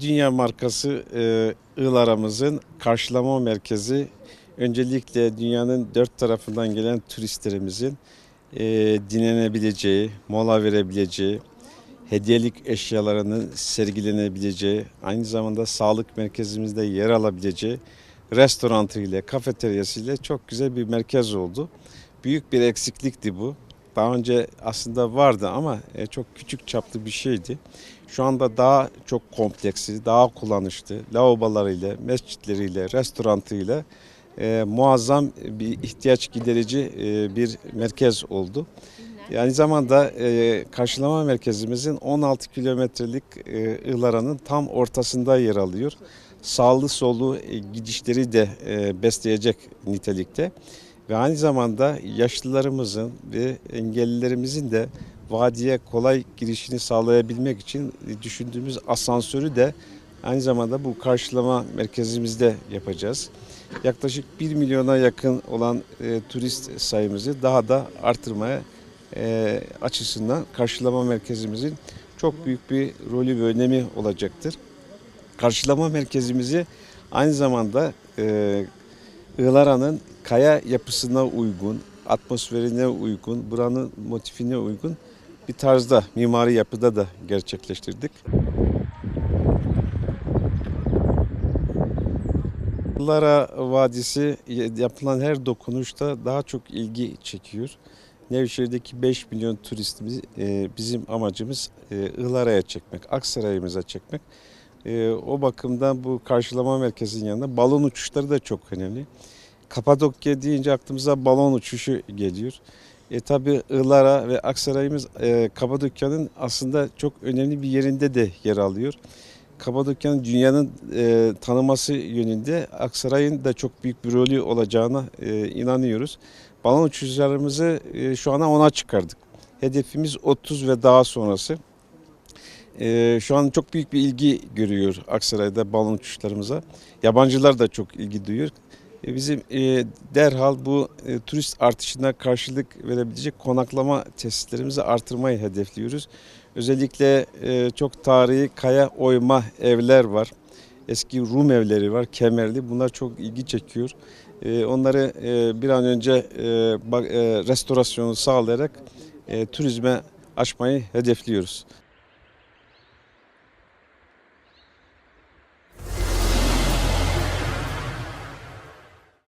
Dünya markası e, Iğlara'mızın karşılama merkezi öncelikle dünyanın dört tarafından gelen turistlerimizin e, dinlenebileceği, mola verebileceği, hediyelik eşyalarının sergilenebileceği, aynı zamanda sağlık merkezimizde yer alabileceği restoranıyla, kafeteryasıyla çok güzel bir merkez oldu. Büyük bir eksiklikti bu. Daha önce aslında vardı ama e, çok küçük çaplı bir şeydi. Şu anda daha çok kompleksi, daha kullanışlı, lavabolarıyla, mescitleriyle, restoranıyla e, muazzam bir ihtiyaç giderici e, bir merkez oldu. Aynı zamanda e, karşılama merkezimizin 16 kilometrelik e, Ihlara'nın tam ortasında yer alıyor. Sağlı sollu e, gidişleri de e, besleyecek nitelikte. Ve aynı zamanda yaşlılarımızın ve engellilerimizin de vadiye kolay girişini sağlayabilmek için düşündüğümüz asansörü de aynı zamanda bu karşılama merkezimizde yapacağız. Yaklaşık 1 milyona yakın olan e, turist sayımızı daha da artırmaya e, açısından karşılama merkezimizin çok büyük bir rolü ve önemi olacaktır. Karşılama merkezimizi aynı zamanda e, Iğlara'nın kaya yapısına uygun, atmosferine uygun, buranın motifine uygun bir tarzda, mimari yapıda da gerçekleştirdik. Iğlara Vadisi yapılan her dokunuşta daha çok ilgi çekiyor. Nevşehir'deki 5 milyon turistimiz e, bizim amacımız e, Iğlara'ya çekmek, Aksaray'ımıza çekmek. E, o bakımdan bu karşılama merkezinin yanında balon uçuşları da çok önemli. Kapadokya deyince aklımıza balon uçuşu geliyor. E tabi Iğlara ve Aksaray'ımız e, Kapadokya'nın aslında çok önemli bir yerinde de yer alıyor. Kapadokya'nın dünyanın e, tanıması yönünde Aksaray'ın da çok büyük bir rolü olacağına e, inanıyoruz. Balon uçuşlarımızı e, şu ana ona çıkardık. Hedefimiz 30 ve daha sonrası. E, şu an çok büyük bir ilgi görüyor Aksaray'da balon uçuşlarımıza. Yabancılar da çok ilgi duyuyor. E, bizim e, derhal bu e, turist artışına karşılık verebilecek konaklama tesislerimizi artırmayı hedefliyoruz. Özellikle çok tarihi kaya oyma evler var. Eski Rum evleri var, kemerli. Bunlar çok ilgi çekiyor. Onları bir an önce restorasyonu sağlayarak turizme açmayı hedefliyoruz.